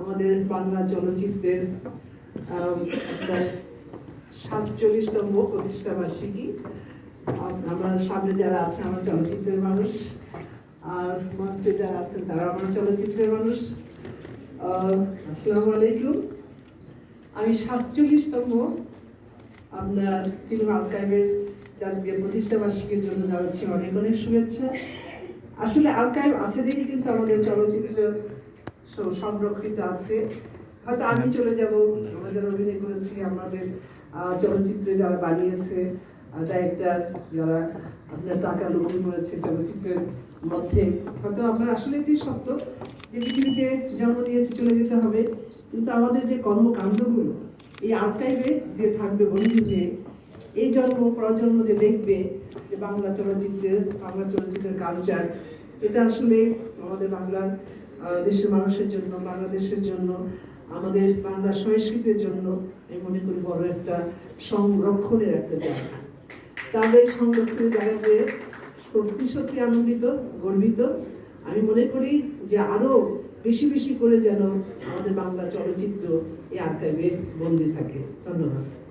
আমাদের বাংলা চলচ্চিত্রের সাতচল্লিশতম প্রতিষ্ঠা বার্ষিকী আমার সামনে যারা আছে, আমার চলচ্চিত্রের মানুষ, আর মঞ্চে যারা আছেন, তারা আমার চলচ্চিত্রের মানুষ। আসসালামু আলাইকুম। আমি সাতচল্লিশতম আপনার ফিল্ম আর্কাইভের আজকে প্রতিষ্ঠা বার্ষিকীর জন্য জানাচ্ছি অনেক অনেক শুভেচ্ছা। আসলে আর্কাইভ আছে দেখে কিন্তু আমাদের চলচ্চিত্র সংরক্ষিত আছে। হয়তো আমি চলে যাব আমরা যারা অভিনয় করেছি আমাদের চলচ্চিত্রে যারা বানিয়েছে ডাইরেক্টর যারা আপনার টাকা লগ্নি করেছে চলচ্চিত্রের মধ্যে হয়তো আমরা আসলে এটি সত্য যে পৃথিবীতে জন্ম নিয়েছে চলে যেতে হবে। কিন্তু আমাদের যে কর্মকাণ্ডগুলো এই আর্কাইভে যে থাকবে বন্ধুকে এই জন্ম প্রজন্ম যে দেখবে যে বাংলা চলচ্চিত্রের বাংলা চলচ্চিত্রের কালচার এটা আসলে আমাদের বাংলার দেশের মানুষের জন্য, বাংলাদেশের জন্য, আমাদের বাংলা সংস্কৃতির জন্য আমি মনে করি বড় একটা সংরক্ষণের একটা জায়গা। তাহলে এই সংরক্ষণের জায়গাতে সত্যি সত্যি আনন্দিত, গর্বিত। আমি মনে করি যে আরও বেশি বেশি করে যেন আমাদের বাংলা চলচ্চিত্র এই আর্কাইভে বন্দি থাকে। ধন্যবাদ।